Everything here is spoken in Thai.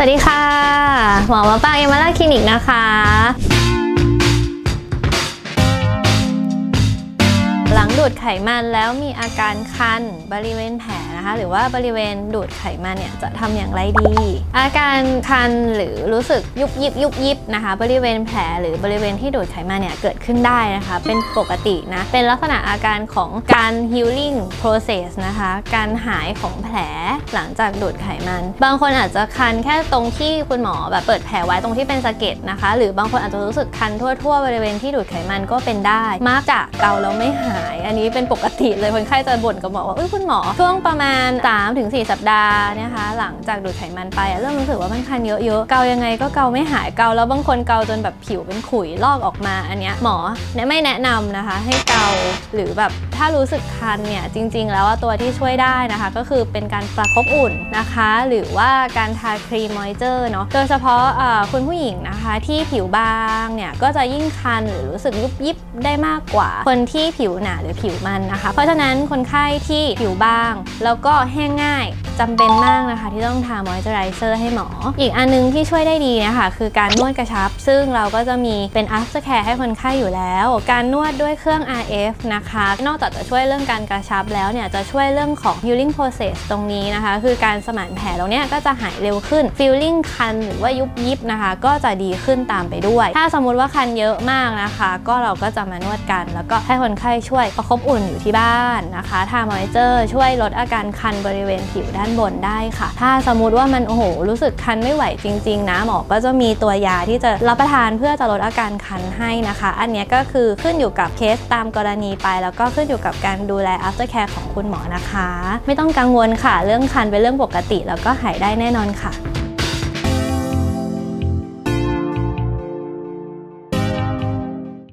สวัสดีค่ะ หมอมาปางเอมาล่าคลินิกนะคะ ดูดไขมันแล้วมีอาการคันบริเวณแผลนะคะ หรือว่าบริเวณดูดไขมันเนี่ยจะทำอย่างไรดี อาการคันหรือรู้สึกยุบยิบยุบยิบนะคะ บริเวณแผลหรือบริเวณที่ดูดไขมันเนี่ยเกิดขึ้นได้นะคะ เป็นปกตินะ เป็นลักษณะอาการของการ healing process นะคะ การหายของแผลหลังจากดูดไขมัน บางคนอาจจะคันแค่ตรงที่คุณหมอแบบเปิดแผลไว้ตรงที่เป็นสะเก็ดนะคะ หรือบางคนอาจจะรู้สึกคันทั่ว ๆ บริเวณที่ดูดไขมันก็เป็นได้ มักจะเกาแล้วไม่หายอันนี้เป็นปกติเลยคนไข้จะบ่นกับหมอว่าเอ้ยคุณหมอ ช่วงประมาณ 3-4 สัปดาห์นะคะหลังจากดูดไขมันไปเริ่มรู้สึกว่ามันคันเยอะๆเกายังไงก็เกาไม่หายเกาแล้วบางคนเกาจนแบบผิวเป็นขุยลอกออกมาอันเนี้ยหมอไม่แนะนำนะคะ ให้เกาหรือแบบถ้ารู้สึกคันเนี่ยจริง ๆ แล้วตัวที่ช่วยได้นะคะ ก็คือเป็นการประคบอุ่นนะคะ หรือว่าการทาครีมมอยเจอร์เนาะโดยเฉพาะคุณผู้หญิงนะคะที่ผิวบางเนี่ยก็จะยิ่งคันหรือรู้สึกยุบยิบได้มากกว่า คนที่ผิวหนาหรือผิวมันนะคะ เพราะฉะนั้นคนไข้ที่ผิวบาง แล้วก็แห้งง่ายจำเป็นมากนะคะ ที่ต้องทามอยเจอไรเซอร์ให้หมอ อีกอันนึงที่ช่วยได้ดีนะคะคือการนวดกระชับ ซึ่งเราก็จะมีเป็น after care ให้คนไข้อยู่แล้ว การนวดด้วยเครื่อง RF นะคะ นอกจากจะช่วยเรื่องการกระชับแล้วเนี่ยจะช่วยเรื่องของ healing process ตรงนี้นะคะ คือการสมานแผลตรงเนี้ยก็จะหายเร็วขึ้น feeling คันหรือว่ายุบยิบนะคะ ก็จะดีขึ้นตามไปด้วย ถ้าสมมุติว่าคันเยอะมากนะคะ ก็เราก็จะมานวดกัน แล้วก็ให้คนไข้ช่วยประคบอุ่นอยู่ที่บ้านนะคะทามอยเจอร์ช่วยลดอาการคันบริเวณผิวด้านบนได้ค่ะ ถ้าสมมุติว่ามันโอ้โหรู้สึกคันไม่ไหวจริง ๆ นะหมอก็จะมีตัวยาที่จะรับประทานเพื่อจะลดอาการคันให้นะคะ อันนี้ก็คือขึ้นอยู่กับเคสตามกรณีไป แล้วก็ขึ้นอยู่กับการดูแล after care ของคุณหมอนะคะ ไม่ต้องกังวลค่ะ เรื่องคันเป็นเรื่องปกติ แล้วก็หายได้แน่นอนค่ะ